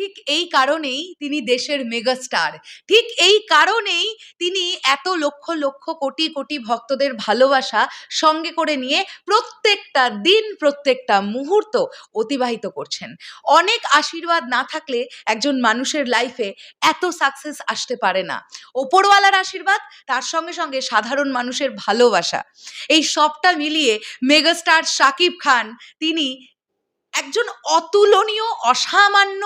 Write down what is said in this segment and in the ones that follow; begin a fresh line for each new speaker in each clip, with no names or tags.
ঠিক এই কারণেই তিনি দেশের মেগাস্টার। ঠিক এই কারণেই তিনি এত লক্ষ লক্ষ, কোটি কোটি ভক্তদের ভালোবাসা সঙ্গে করে নিয়ে প্রত্যেকটা দিন, প্রত্যেকটা মুহূর্ত অতিবাহিত করছেন। অনেক আশীর্বাদ না থাকলে একজন মানুষের লাইফে এত সাকসেস আসতে পারে না। ওপরওয়ালার আশীর্বাদ, তার সঙ্গে সঙ্গে সাধারণ মানুষের ভালোবাসা। এই সবটা মিলিয়ে মেগাস্টার শাকিব খান, তিনি একজন অতুলনীয়, অসামান্য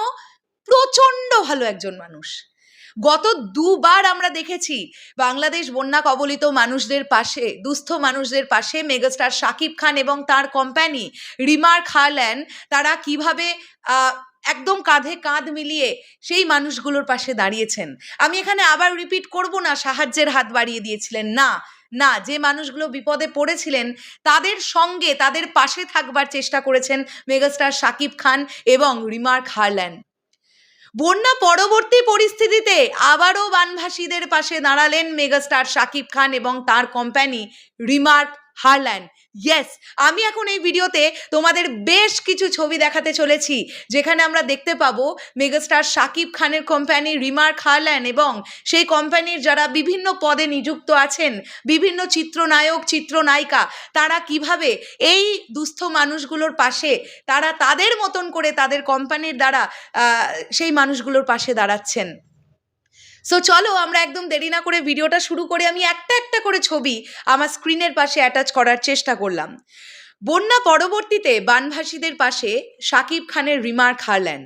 প্রচণ্ড ভালো একজন মানুষ। গত দুবার আমরা দেখেছি বাংলাদেশ বন্যা কবলিত মানুষদের পাশে, দুস্থ মানুষদের পাশে মেগাস্টার শাকিব খান এবং তার কোম্পানি রিমার খালেন, তারা কীভাবে একদম কাঁধে কাঁধ মিলিয়ে সেই মানুষগুলোর পাশে দাঁড়িয়েছেন। আমি এখানে আবার রিপিট করব না, সাহায্যের হাত বাড়িয়ে দিয়েছিলেন। না না, যে মানুষগুলো বিপদে পড়েছিলেন, তাদের সঙ্গে, তাদের পাশে থাকবার চেষ্টা করেছেন মেগাস্টার শাকিব খান এবং রিমার খারল্যান্ড বন্যা পরবর্তী পরিস্থিতিতে আবারও বানভাসীদের পাশে দাঁড়ালেন মেগাস্টার শাকিব খান এবং তার কোম্পানি রিমার্ক হারল্যান্ড ইয়েস আমি এখন এই ভিডিওতে তোমাদের বেশ কিছু ছবি দেখাতে চলেছি, যেখানে আমরা দেখতে পাবো মেগাস্টার শাকিব খানের কোম্পানি রিমার্ক হারল্যান্ড এবং সেই কোম্পানির যারা বিভিন্ন পদে নিযুক্ত আছেন, বিভিন্ন চিত্রনায়ক, চিত্রনায়িকা, তারা কীভাবে এই দুস্থ মানুষগুলোর পাশে, তারা তাদের মতন করে তাদের কোম্পানির দ্বারা সেই মানুষগুলোর পাশে দাঁড়াচ্ছেন। সো চলো আমরা একদম দেরি না করে ভিডিওটা শুরু করে। আমি একটা একটা করে ছবি আমার স্ক্রিনের পাশে অ্যাটাচ করার চেষ্টা করলাম। বন্যা পরবর্তীতে বানভাসীদের পাশে সাকিব খানের রিমার্ক হারলেন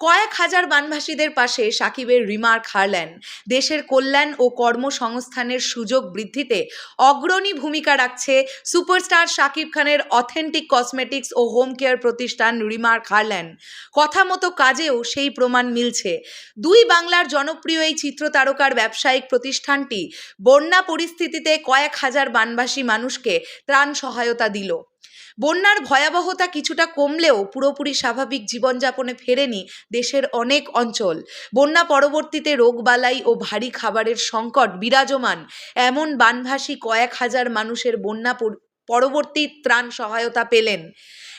কয়েক হাজার বানভাসীদের পাশে সাকিবের রিমার্ক হারলেন দেশের কল্যাণ ও কর্মসংস্থানের সুযোগ বৃদ্ধিতে অগ্রণী ভূমিকা রাখছে সুপারস্টার সাকিব খানের অথেন্টিক কসমেটিক্স ও হোম কেয়ার প্রতিষ্ঠান রিমার্ক হারল্যান্ড কথা মতো কাজেও সেই প্রমাণ মিলছে। দুই বাংলার জনপ্রিয় এই চিত্র তারকার ব্যবসায়িক প্রতিষ্ঠানটি বন্যা পরিস্থিতিতে কয়েক হাজার বানবাসী মানুষকে ত্রাণ সহায়তা দিল। বন্যার ভয়াবহতা কিছুটা কমলেও পুরোপুরি স্বাভাবিক জীবনযাপনে ফেরেনি দেশের অনেক অঞ্চল। বন্যা পরবর্তীতে রোগবালাই ও ভারী খাবারের সংকট বিরাজমান। এমন বানভাসী কয়েক হাজার মানুষের বন্যা পরবর্তী ত্রাণ সহায়তা পেলেন।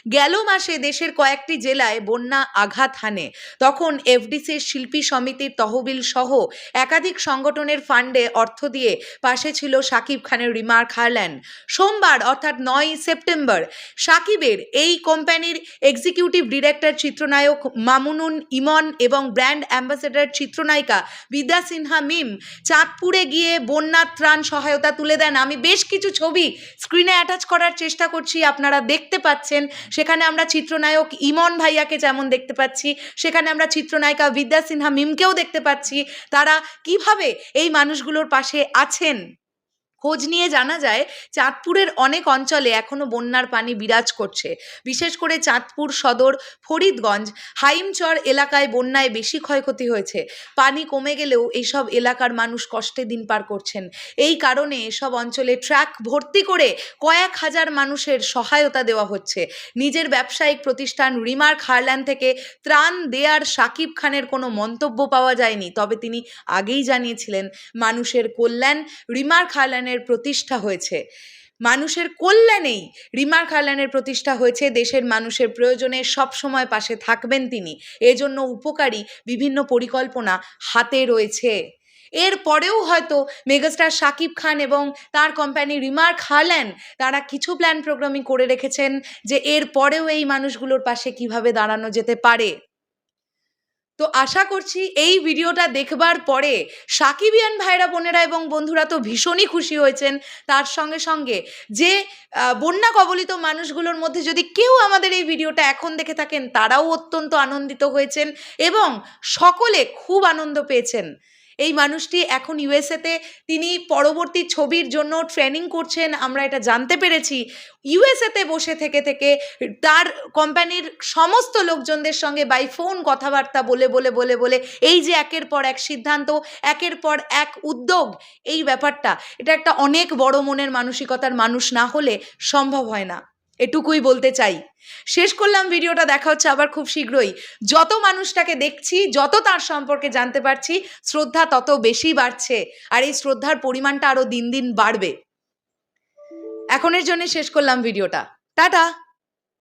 গেল মাসে দেশের কয়েকটি জেলায় বন্যা আঘাত হানে। তখন এফডিসির শিল্পী সমিতির তহবিল সহ একাধিক সংগঠনের ফান্ডে অর্থ দিয়ে পাশে ছিল সাকিব খানের রিমার্ক হারল্যান্ড। সোমবার অর্থাৎ নয় সেপ্টেম্বর সাকিবের এই কোম্পানির এক্সিকিউটিভ ডিরেক্টর চিত্রনায়ক মামুনুন ইমন এবং ব্র্যান্ড অ্যাম্বাসেডর চিত্রনায়িকা বিদ্যা সিনহা মিম চাঁদপুরে গিয়ে বন্যা ত্রাণ সহায়তা তুলে দেন। আমি বেশ কিছু ছবি স্ক্রিনে অ্যাটাচ করার চেষ্টা করছি, আপনারা দেখতে পাচ্ছেন সেখানে আমরা চিত্রনায়ক ইমন ভাইয়াকে যেমন দেখতে পাচ্ছি, সেখানে আমরা চিত্রনায়িকা বিদ্যা সিনহা মিমকেও দেখতে পাচ্ছি। তারা কীভাবে এই মানুষগুলোর পাশে আছেন? খোঁজ নিয়ে জানা যায় চাঁদপুরের অনেক অঞ্চলে এখনও বন্যার পানি বিরাজ করছে। বিশেষ করে চাঁদপুর সদর, ফরিদগঞ্জ, হাইমচর এলাকায় বন্যায় বেশি ক্ষয়ক্ষতি হয়েছে। পানি কমে গেলেও এইসব এলাকার মানুষ কষ্টে দিন পার করছেন। এই কারণে এসব অঞ্চলে ট্রাক ভর্তি করে কয়েক হাজার মানুষের সহায়তা দেওয়া হচ্ছে। নিজের ব্যবসায়িক প্রতিষ্ঠান রিমার্ক হারল্যান্ড থেকে ত্রাণ দেয়ার সাকিব খানের কোনো মন্তব্য পাওয়া যায়নি, তবে তিনি আগেই জানিয়েছিলেন, মানুষের কল্যাণ, রিমার্ক হারল্যান্ডের প্রতিষ্ঠা হয়েছে। মানুষের কল্যাণেই রিমার্ক হারল্যান্ডের প্রতিষ্ঠা হয়েছে। দেশের মানুষের প্রয়োজনে সবসময় পাশে থাকবেন তিনি। এজন্য উপকারী বিভিন্ন পরিকল্পনা হাতে রয়েছে। এর পরেও হয়তো মেগাস্টার শাকিব খান এবং তার কোম্পানি রিমার্ক হারল্যান্ড তারা কিছু প্ল্যান প্রোগ্রামিং করে রেখেছেন যে এর পরেও এই মানুষগুলোর পাশে কীভাবে দাঁড়ানো যেতে পারে। তো আশা করছি এই ভিডিওটা দেখবার পরে সাকিবিয়ান ভাইরা বোনেরা এবং বন্ধুরা তো ভীষণই খুশি হয়েছেন। তার সঙ্গে সঙ্গে যে বন্যা কবলিত মানুষগুলোর মধ্যে যদি কেউ আমাদের এই ভিডিওটা এখন দেখে থাকেন, তারাও অত্যন্ত আনন্দিত হয়েছেন এবং সকলে খুব আনন্দ পেয়েছেন। এই মানুষটি এখন ইউএসএতে তিনি পরবর্তী ছবির জন্য ট্রেনিং করছেন, আমরা এটা জানতে পেরেছি। ইউএসএতে বসে থেকে থেকে তার কোম্পানির সমস্ত লোকজনদের সঙ্গে বাই ফোন কথাবার্তা বলে বলে বলে বলে, এই যে একের পর এক সিদ্ধান্ত, একের পর এক উদ্যোগ, এই ব্যাপারটা, এটা একটা অনেক বড় মনের মানসিকতার মানুষ না হলে সম্ভব হয় না। এটুকুই বলতে চাই। শেষ করলাম ভিডিওটা, দেখা হচ্ছে আবার খুব শীঘ্রই। যত মানুষটাকে দেখছি, যত তার সম্পর্কে জানতে পারছি, শ্রদ্ধা তত বেশি বাড়ছে আর এই শ্রদ্ধার পরিমাণটা আরও দিন দিন বাড়বে। এখনের জন্য শেষ করলাম ভিডিওটা। টাটা!